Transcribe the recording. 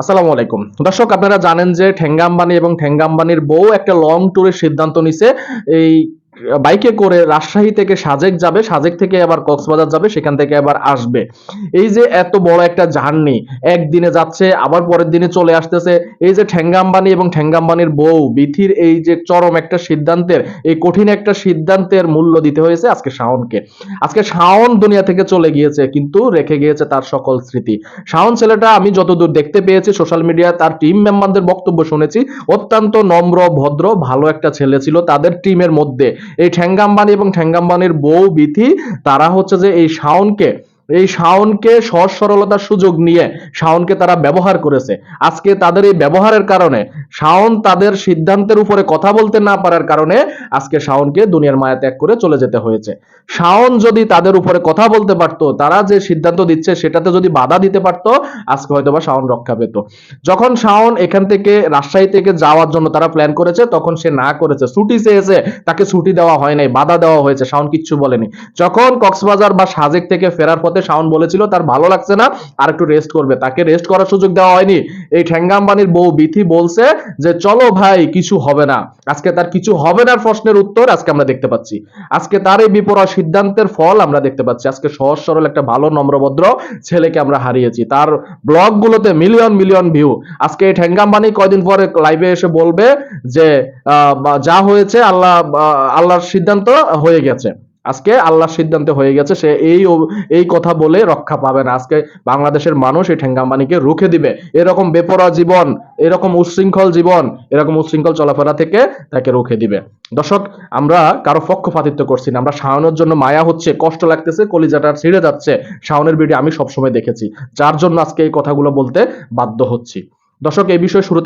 আসসালামু আলাইকুম। দর্শক, আপনারা জানেন যে ঠেঙ্গা আম্বানি এবং ঠেঙ্গা আম্বানির বউ একটা লং ট্যুরের সিদ্ধান্ত নিছে। এই বাইকে করে রাজশাহী থেকে সাজেক যাবে, সাজেক থেকে আবার কক্সবাজার যাবে, সেখান থেকে আবার আসবে। এই যে এত বড় একটা জার্নি, একদিনে যাচ্ছে, আবার পরের দিনে চলে আসতেছে। এই যে ঠেঙ্গা আম্বানি এবং ঠেঙ্গা আম্বানির বউ, বিথির এই যে চরম একটা সিদ্ধান্তের, এই কঠিন একটা সিদ্ধান্তের মূল্য দিতে হয়েছে আজকে শাওনকে। আজকে শাওন দুনিয়া থেকে চলে গিয়েছে, কিন্তু রেখে গিয়েছে তার সকল স্মৃতি। শাওন ছেলেটা আমি যতদূর দেখতে পেয়েছি সোশ্যাল মিডিয়া তার টিম মেম্বারদের বক্তব্য শুনেছি, অত্যন্ত নম্র, ভদ্র, ভালো একটা ছেলে ছিল তাদের টিমের মধ্যে। এই ঠ্যাঙ্গাম্বানি এবং ঠ্যাঙ্গাম্বানির বউ বিথি, তারা হচ্ছে যে এই শাওনকে এই শাওনকে সহজ সরলতার সুযোগ নিয়ে শাওনকে তারা ব্যবহার করেছে। আজকে তাদের এই ব্যবহারের কারণে শাওন তাদের সিদ্ধান্তের উপরে কথা বলতে না পারার কারণে আজকে শাওনকে দুনিয়ার মায়া ত্যাগ করে চলে যেতে হয়েছে। শাওন যদি তাদের উপরে কথা বলতে পারতো, তারা যে সিদ্ধান্ত দিচ্ছে সেটাতে যদি বাধা দিতে পারতো, আজকে হয়তো বা শাওন রক্ষা পেত। যখন শাওন এখান থেকে রাজশাহী থেকে যাওয়ার জন্য তারা প্ল্যান করেছে, তখন সে না করেছে। ছুটি চেয়েছে, তাকে ছুটি দেওয়া হয় নাই, বাধা দেওয়া হয়েছে, শাওন কিচ্ছু বলেনি। যখন কক্সবাজার বা সাজেক থেকে ফেরার পথে শাওন বলেছিল, তার ভালো লাগছে না আর একটু রেস্ট করবে। তাকে রেস্ট করার সুযোগ দেওয়া হয়নি। এই ঠ্যাঙ্গাম্বানির বউ বিথি বলছে যে, চলো ভাই, কিছু হবে না। আজকে তার কিছু হবে না প্রশ্নের উত্তর আজকে আমরা দেখতে পাচ্ছি। আজকে তার এই বিপরীত সিদ্ধান্তের ফল আমরা দেখতে পাচ্ছি। আজকে সহজ সরল একটা ভালো নম্রভদ্র ছেলেকে আমরা হারিয়েছি। তার ব্লগ গুলোতে মিলিয়ন মিলিয়ন ভিউ আজকে এই ঠ্যাঙ্গাম্বানি কয়দিন পরে লাইভে এসে বলবে যে যা হয়েছে আল্লাহ, আল্লাহর সিদ্ধান্ত হয়ে গেছে। আজকে আল্লাহর সিদ্ধান্তে হয়ে গেছে, সে এই এই কথা বলে রক্ষা পাবে না। আজকে বাংলাদেশের মানুষ এই ঠেঙ্গাম্বানিকে রুখে দিবে। এরকম বেপরোয়া জীবন, এরকম উচ্ছৃঙ্খল জীবন, এরকম উচ্ছৃঙ্খল চলাফেরা থেকে তাকে রুখে দিবে। দর্শক, আমরা কারও পক্ষপাতিত্ব করছি না, আমরা শাওনের জন্য মায়া হচ্ছে, কষ্ট লাগতেছে, কলিজাটা ছিঁড়ে যাচ্ছে। শাওনের ভিডিও আমি সবসময় দেখেছি। যার জন্য আজকে এই কথাগুলো বলতে বাধ্য হচ্ছি। দর্শক, এই বিষয়ে শুরু